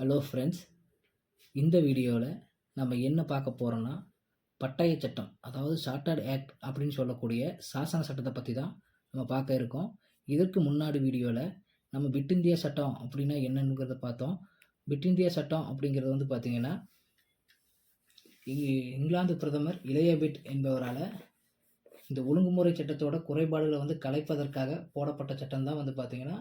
Hello friends இந்த வீடியோவில் நம்ம என்ன பார்க்க போகிறோன்னா பட்டய சட்டம் அதாவது சார்ட்டர்ட் ஆக்ட் அப்படின்னு சொல்லக்கூடிய சாசன சட்டத்தை பற்றி தான் நம்ம பார்க்க இருக்கோம். இதற்கு முன்னாடி வீடியோவில் நம்ம பிட்டிந்திய சட்டம் அப்படின்னா என்னங்கிறத பார்த்தோம். பிட்டிந்திய இந்தியா சட்டம் அப்படிங்கிறது வந்து பார்த்திங்கன்னா இங்கு- இங்கிலாந்து பிரதமர் இளையபிட் என்பவரால் இந்த ஒழுங்குமுறை சட்டத்தோட குறைபாடுகளை வந்து கலைப்பதற்காக போடப்பட்ட சட்டம் தான் வந்து பார்த்திங்கன்னா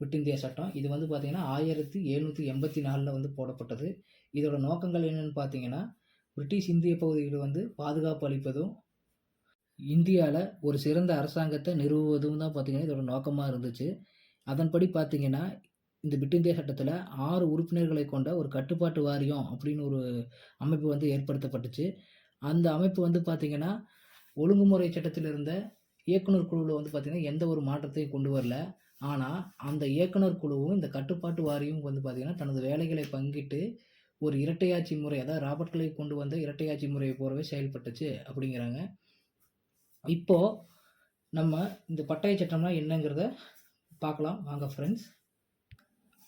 விட்டிந்திய இந்தியா சட்டம். இது வந்து பார்த்திங்கன்னா ஆயிரத்தி எழுநூற்றி எண்பத்தி நாலில் வந்து போடப்பட்டது. இதோட நோக்கங்கள் என்னென்னு பார்த்தீங்கன்னா பிரிட்டிஷ் இந்திய பகுதிகளில் வந்து பாதுகாப்பு அளிப்பதும் இந்தியாவில் ஒரு சிறந்த அரசாங்கத்தை நிறுவுவதும் தான் பார்த்திங்கன்னா இதோட நோக்கமாக இருந்துச்சு. அதன்படி பார்த்தீங்கன்னா இந்த பிட் இந்தியா சட்டத்தில் ஆறு உறுப்பினர்களை கொண்ட ஒரு கட்டுப்பாட்டு வாரியம் அப்படின்னு ஒரு அமைப்பு வந்து ஏற்படுத்தப்பட்டுச்சு. அந்த அமைப்பு வந்து பார்த்திங்கன்னா ஒழுங்குமுறை சட்டத்தில் இருந்த இயக்குனர் குழுவில் வந்து பார்த்திங்கன்னா எந்த ஒரு மாற்றத்தையும் கொண்டு வரல. ஆனால் அந்த இயக்குனர் குழுவும் இந்த கட்டுப்பாட்டு வாரியம் வந்து பார்த்திங்கன்னா தனது வேலைகளை பங்கிட்டு ஒரு இரட்டையாட்சி முறை அதாவது ராபர்ட் கொண்டு வந்த இரட்டையாட்சி முறையை போலவே செயல்பட்டுச்சு அப்படிங்கிறாங்க. இப்போது நம்ம இந்த பட்டய சட்டம்னா என்னங்கிறத பார்க்கலாம் வாங்க ஃப்ரெண்ட்ஸ்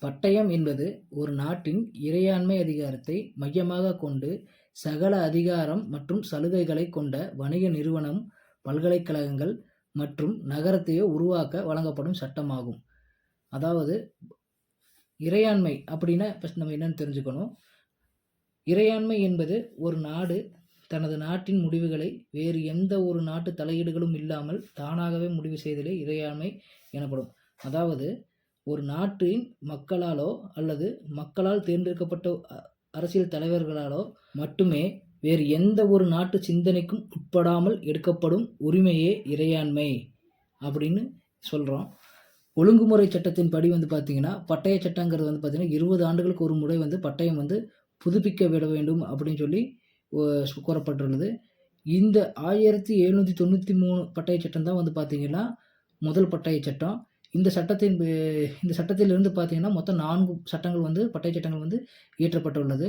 பட்டயம் என்பது ஒரு நாட்டின் இறையாண்மை அதிகாரத்தை மையமாக கொண்டு சகல அதிகாரம் மற்றும் சலுகைகளை கொண்ட வணிக நிறுவனம் பல்கலைக்கழகங்கள் மற்றும் நகரத்தையோ உருவாக்க வழங்கப்படும் சட்டமாகும். அதாவது இறையாண்மை அப்படின்னா ஃபஸ்ட் நம்ம என்னென்னு தெரிஞ்சுக்கணும். இறையாண்மை என்பது ஒரு நாடு தனது நாட்டின் முடிவுகளை வேறு எந்த ஒரு நாட்டு தலையீடுகளும் இல்லாமல் தானாகவே முடிவு செய்தலே இறையாண்மை எனப்படும். அதாவது ஒரு நாட்டின் மக்களாலோ அல்லது மக்களால் தேர்ந்தெடுக்கப்பட்ட அ- அரசியல் தலைவர்களாலோ மட்டுமே வேறு எந்த ஒரு நாட்டு சிந்தனைக்கும் உட்படாமல் எடுக்கப்படும் உரிமையே இறையாண்மை அப்படின்னு சொல்கிறோம் ஒழுங்குமுறை சட்டத்தின் படி வந்து பார்த்திங்கன்னா பட்டய சட்டங்கிறது வந்து பார்த்திங்கன்னா இருபது ஆண்டுகளுக்கு ஒரு முறை வந்து பட்டயம் வந்து புதுப்பிக்க விட வேண்டும் அப்படின்னு சொல்லி கூறப்பட்டுள்ளது. இந்த ஆயிரத்தி எழுநூற்றி தொண்ணூற்றி மூணு பட்டய சட்டம் தான் வந்து பார்த்திங்கன்னா முதல் பட்டய சட்டம். இந்த சட்டத்தின் இந்த சட்டத்திலிருந்து பார்த்தீங்கன்னா மொத்தம் நான்கு சட்டங்கள் வந்து பட்டய சட்டங்கள் வந்து இயற்றப்பட்டுள்ளது.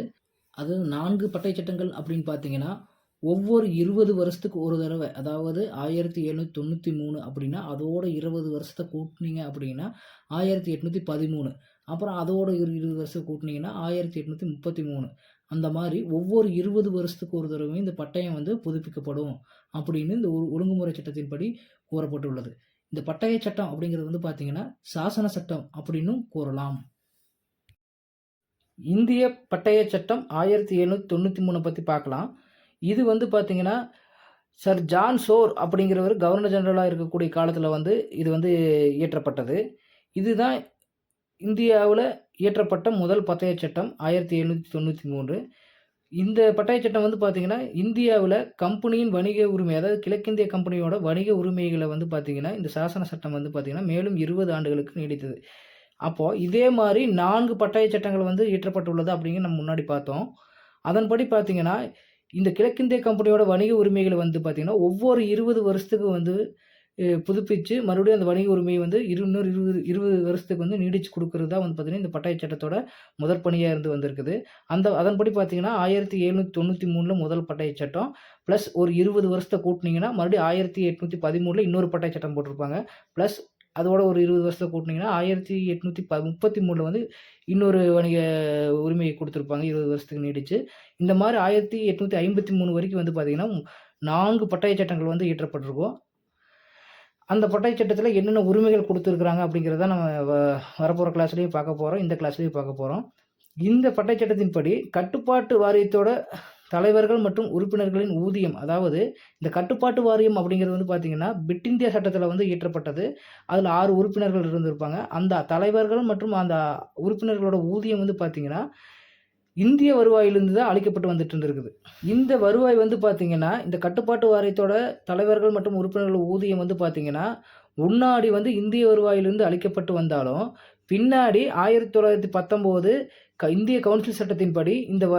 அது நான்கு பட்டை சட்டங்கள் அப்படின்னு பார்த்தீங்கன்னா ஒவ்வொரு இருபது வருஷத்துக்கு ஒரு தடவை அதாவது ஆயிரத்தி எழுநூற்றி தொண்ணூற்றி மூணு அப்படின்னா அதோட இருபது வருஷத்தை கூட்டினீங்க அப்படின்னா ஆயிரத்தி எட்நூற்றி பதிமூணு. அப்புறம் அதோட ஒரு இருபது வருஷம் கூட்டினீங்கன்னா ஆயிரத்தி எட்நூற்றி முப்பத்தி மூணு. அந்த மாதிரி ஒவ்வொரு இருபது வருஷத்துக்கு ஒரு தடவையும் இந்த பட்டயம் வந்து புதுப்பிக்கப்படும் அப்படின்னு இந்த ஒழு- ஒழுங்குமுறை சட்டத்தின்படி கூறப்பட்டுள்ளது. இந்த பட்டய சட்டம் அப்படிங்கிறது வந்து பார்த்தீங்கன்னா சாசன சட்டம் அப்படின்னும் கூறலாம். இந்திய பட்டய சட்டம் ஆயிரத்தி எழுநூற்றி தொண்ணூற்றி மூணை பற்றி பார்க்கலாம். இது வந்து பார்த்திங்கன்னா சர் ஜான் சோர் அப்படிங்கிறவர் கவர்னர் ஜெனரலாக இருக்கக்கூடிய காலத்தில் வந்து இது வந்து இயற்றப்பட்டது. இதுதான் இந்தியாவில் இயற்றப்பட்ட முதல் பட்டய சட்டம் ஆயிரத்தி எழுநூற்றி தொண்ணூற்றி மூன்று. இந்த பட்டய சட்டம் வந்து பார்த்திங்கன்னா இந்தியாவில் கம்பெனியின் வணிக உரிமை அதாவது கிழக்கிந்திய கம்பெனியோட வணிக உரிமைகளை வந்து பார்த்திங்கன்னா இந்த சாசன சட்டம் வந்து பார்த்திங்கன்னா மேலும் இருபது ஆண்டுகளுக்கு நீடித்தது. அப்போது இதே மாதிரி நான்கு பட்டாய சட்டங்கள் வந்து இயற்றப்பட்டுள்ளது அப்படிங்கிற நம்ம முன்னாடி பார்த்தோம். அதன்படி பார்த்திங்கன்னா இந்த கிழக்கிந்திய கம்பெனியோட வணிக உரிமைகளை வந்து பார்த்திங்கன்னா ஒவ்வொரு இருபது வருஷத்துக்கு வந்து புதுப்பித்து புதுப்பிச்சு மறுபடியும் அந்த வணிக உரிமையை வந்து இன்னொரு இருபது இருபது வருஷத்துக்கு வந்து நீடிச்சு கொடுக்கறது தான் வந்து பார்த்திங்கன்னா இந்த பட்டய சட்டத்தோட முதற் பணியாக இருந்து வந்திருக்குது. அந்த அதன்படி பார்த்தீங்கன்னா ஆயிரத்தி எழுநூற்றி தொண்ணூற்றி மூணில் முதல் பட்டய சட்டம் ப்ளஸ் ஒரு இருபது வருஷத்தை கூட்டினீங்கன்னா மறுபடியும் ஆயிரத்தி எட்நூற்றி பதிமூணில் இன்னொரு பட்டய சட்டம் போட்டிருப்பாங்க. ப்ளஸ் அதோட ஒரு இருபது வருஷத்தை கூட்டினீங்கன்னா ஆயிரத்தி எட்நூற்றி ப முப்பத்தி மூணில் வந்து இன்னொரு வணிக உரிமையை கொடுத்துருப்பாங்க. இருபது வருஷத்துக்கு நீடிச்சு. இந்த மாதிரி ஆயிரத்தி எட்நூற்றி ஐம்பத்தி மூணு வரைக்கும் வந்து பார்த்திங்கன்னா நான்கு பட்டய சட்டங்கள் வந்து இயற்றப்பட்டிருக்கும். அந்த பட்டய சட்டத்தில் என்னென்ன உரிமைகள் கொடுத்துருக்குறாங்க அப்படிங்கிறத நம்ம வ வரப்போகிற கிளாஸ்லேயும் பார்க்க போகிறோம் இந்த கிளாஸ்லேயும் பார்க்க போகிறோம் இந்த பட்டய சட்டத்தின்படி கட்டுப்பாட்டு வாரியத்தோட தலைவர்கள் மற்றும் உறுப்பினர்களின் ஊதியம் அதாவது இந்த கட்டுப்பாட்டு வாரியம் அப்படிங்கிறது வந்து பார்த்திங்கன்னா பிட் இந்தியா சட்டத்தில் வந்து இயற்றப்பட்டது. அதில் ஆறு உறுப்பினர்கள் இருந்திருப்பாங்க. அந்த தலைவர்கள் மற்றும் அந்த உறுப்பினர்களோட ஊதியம் வந்து பார்த்திங்கன்னா இந்திய வருவாயிலிருந்து தான் அளிக்கப்பட்டு வந்துட்டு இருந்திருக்குது. இந்த வருவாய் வந்து பார்த்திங்கன்னா இந்த கட்டுப்பாட்டு வாரியத்தோட தலைவர்கள் மற்றும் உறுப்பினர்கள் ஊதியம் வந்து பார்த்திங்கன்னா முன்னாடி வந்து இந்திய வருவாயிலிருந்து அளிக்கப்பட்டு வந்தாலும் பின்னாடி ஆயிரத்தி தொள்ளாயிரத்தி பத்தொம்போது க இந்திய கவுன்சில் சட்டத்தின்படி இந்த வ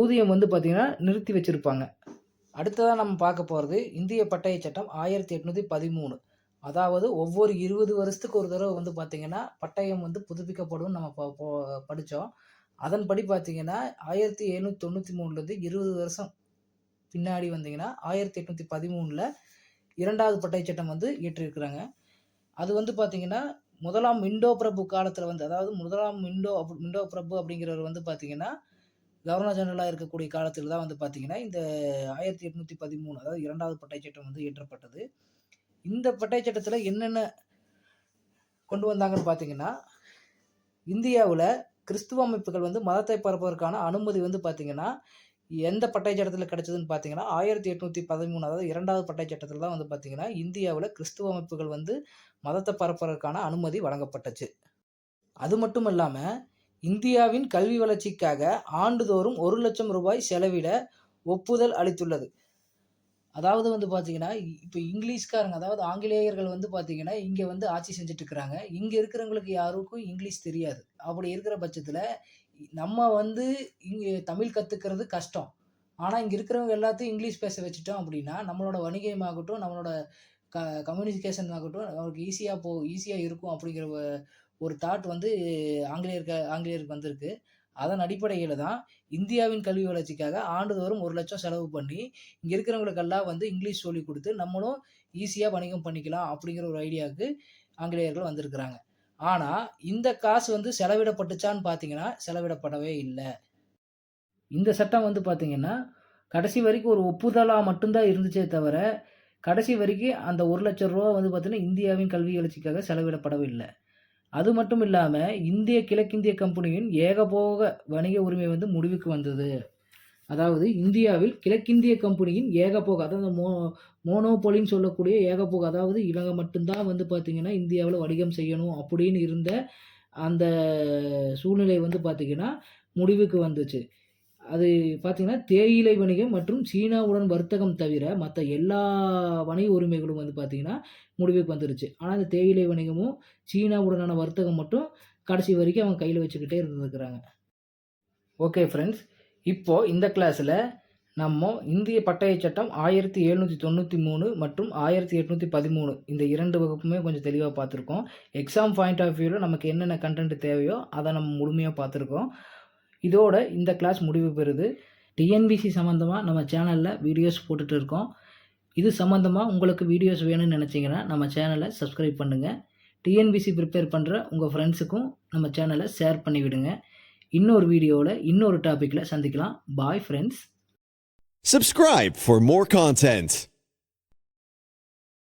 ஊதியம் வந்து பார்த்திங்கன்னா நிறுத்தி வச்சுருப்பாங்க. அடுத்ததாக நம்ம பார்க்க போகிறது இந்திய பட்டய சட்டம் ஆயிரத்தி எட்நூற்றி பதிமூணு. அதாவது ஒவ்வொரு இருபது வருஷத்துக்கு ஒரு தடவை வந்து பார்த்திங்கன்னா பட்டயம் வந்து புதுப்பிக்கப்படும் நம்ம ப படித்தோம் அதன்படி பார்த்திங்கன்னா ஆயிரத்தி எழுநூற்றி தொண்ணூற்றி மூணுலேருந்து இருபது வருஷம் பின்னாடி வந்தீங்கன்னா ஆயிரத்தி எட்நூற்றி பதிமூணில் இரண்டாவது பட்டய சட்டம் வந்து இயற்றியிருக்கிறாங்க அது வந்து பார்த்திங்கன்னா முதலாம் மிண்டோ பிரபு காலத்தில் வந்து அதாவது முதலாம் மிண்டோ அப் மிண்டோ பிரபு அப்படிங்கிறவர் வந்து பார்த்தீங்கன்னா கவர்னர் ஜெனரலாக இருக்கக்கூடிய காலத்தில் தான் வந்து பார்த்தீங்கன்னா இந்த ஆயிரத்தி எட்நூற்றி பதிமூணு அதாவது இரண்டாவது பட்டை சட்டம் வந்து இயற்றப்பட்டது. இந்த பட்டை சட்டத்தில் என்னென்ன கொண்டு வந்தாங்கன்னு பார்த்தீங்கன்னா இந்தியாவில் கிறிஸ்துவ அமைப்புகள் வந்து மதத்தை பரப்புவதற்கான அனுமதி வந்து பார்த்தீங்கன்னா எந்த பட்டை சட்டத்தில் கிடைச்சதுன்னு பார்த்தீங்கன்னா ஆயிரத்தி எட்நூற்றி பதிமூணு அதாவது இரண்டாவது பட்டை சட்டத்தில் தான் வந்து பார்த்தீங்கன்னா இந்தியாவில் கிறிஸ்துவ அமைப்புகள் வந்து மதத்தை பரப்புவதற்கான அனுமதி வழங்கப்பட்டுச்சு. அது மட்டும் இல்லாமல் இந்தியாவின் கல்வி வளர்ச்சிக்காக ஆண்டுதோறும் ஒரு லட்சம் ரூபாய் செலவிட ஒப்புதல் அளித்துள்ளது. அதாவது வந்து பார்த்தீங்கன்னா இப்போ இங்கிலீஷ்காரங்க அதாவது ஆங்கிலேயர்கள் வந்து பார்த்தீங்கன்னா இங்கே வந்து ஆட்சி செஞ்சுட்டு இருக்கிறாங்க. இங்கே இருக்கிறவங்களுக்கு யாருக்கும் இங்கிலீஷ் தெரியாது. அப்படி இருக்கிற பட்சத்தில் நம்ம வந்து இங்கே தமிழ் கற்றுக்கிறது கஷ்டம். ஆனால் இங்கே இருக்கிறவங்க எல்லாத்தையும் இங்கிலீஷ் பேச வச்சுட்டோம் அப்படின்னா நம்மளோட வணிகமாகட்டும் நம்மளோட க கம்யூனிகேஷன் ஆகட்டும் நமக்கு ஈஸியாக போ ஈஸியாக இருக்கும் அப்படிங்கிற ஒரு தாட் வந்து ஆங்கிலேயருக்கு ஆங்கிலேயருக்கு வந்திருக்கு. அதன் அடிப்படையில் தான் இந்தியாவின் கல்வி வளர்ச்சிக்காக ஆண்டுதோறும் ஒரு லட்சம் செலவு பண்ணி இங்கே இருக்கிறவங்களுக்கெல்லாம் வந்து இங்கிலீஷ் சொல்லி கொடுத்து நம்மளும் ஈஸியாக வணிகம் பண்ணிக்கலாம் அப்படிங்கிற ஒரு ஐடியாவுக்கு ஆங்கிலேயர்கள் வந்திருக்கிறாங்க. ஆனால் இந்த காசு வந்து செலவிடப்பட்டுச்சான்னு பார்த்தீங்கன்னா செலவிடப்படவே இல்லை. இந்த சட்டம் வந்து பார்த்திங்கன்னா கடைசி வரைக்கும் ஒரு ஒப்புதலாக மட்டும்தான் இருந்துச்சே தவிர கடைசி வரைக்கும் அந்த ஒரு லட்சம் ரூபா வந்து பார்த்திங்கன்னா இந்தியாவின் கல்வி வளர்ச்சிக்காக செலவிடப்படவில்லை அது மட்டும் இல்லாமல் இந்திய கிழக்கிந்திய கம்பெனியின் ஏகபோக வணிக உரிமை வந்து முடிவுக்கு வந்தது. அதாவது இந்தியாவில் கிழக்கிந்திய கம்பெனியின் ஏகபோக அதாவது மோ மோனோபோலின்னு சொல்லக்கூடிய ஏகபோக அதாவது இவங்க மட்டும்தான் வந்து பார்த்திங்கன்னா இந்தியாவில் வணிகம் செய்யணும் அப்படின்னு இருந்த அந்த சூழ்நிலை வந்து பார்த்திங்கன்னா முடிவுக்கு வந்துச்சு. அது பார்த்திங்கன்னா தேயிலை வணிகம் மற்றும் சீனாவுடன் வர்த்தகம் தவிர மற்ற எல்லா வணிக உரிமைகளும் வந்து பார்த்திங்கன்னா முடிவுக்கு வந்துருச்சு. ஆனால் இந்த தேயிலை வணிகமும் சீனாவுடனான வர்த்தகம் மட்டும் கடைசி வரைக்கும் அவங்க கையில் வச்சுக்கிட்டே இருந்துருக்குறாங்க. ஓகே ஃப்ரெண்ட்ஸ் இப்போது இந்த கிளாஸில் நம்ம இந்திய பட்டய சட்டம் ஆயிரத்தி எழுநூற்றி தொண்ணூற்றி மூணு மற்றும் ஆயிரத்தி எட்நூற்றி பதிமூணு இந்த இரண்டு வகுப்புமே கொஞ்சம் தெளிவாக பார்த்துருக்கோம். எக்ஸாம் பாயிண்ட் ஆஃப் வியூவில் நமக்கு என்னென்ன கண்டென்ட் தேவையோ அதை நம்ம முழுமையாக பார்த்துருக்கோம். இதோட இந்த கிளாஸ் முடிவு பெறுது. டிஎன்பிசி சம்மந்தமாக நம்ம சேனலில் வீடியோஸ் போட்டுட்டு இருக்கோம். இது சம்மந்தமாக உங்களுக்கு வீடியோஸ் வேணும்னு நினச்சிங்கன்னா நம்ம சேனலை சப்ஸ்கிரைப் பண்ணுங்கள் டிஎன்பிசி ப்ரிப்பேர் பண்ணுற உங்கள் ஃப்ரெண்ட்ஸுக்கும் நம்ம சேனலை ஷேர் பண்ணி விடுங்க இன்னொரு வீடியோவில் இன்னொரு டாப்பிக்கில் சந்திக்கலாம் bye friends Subscribe for more content.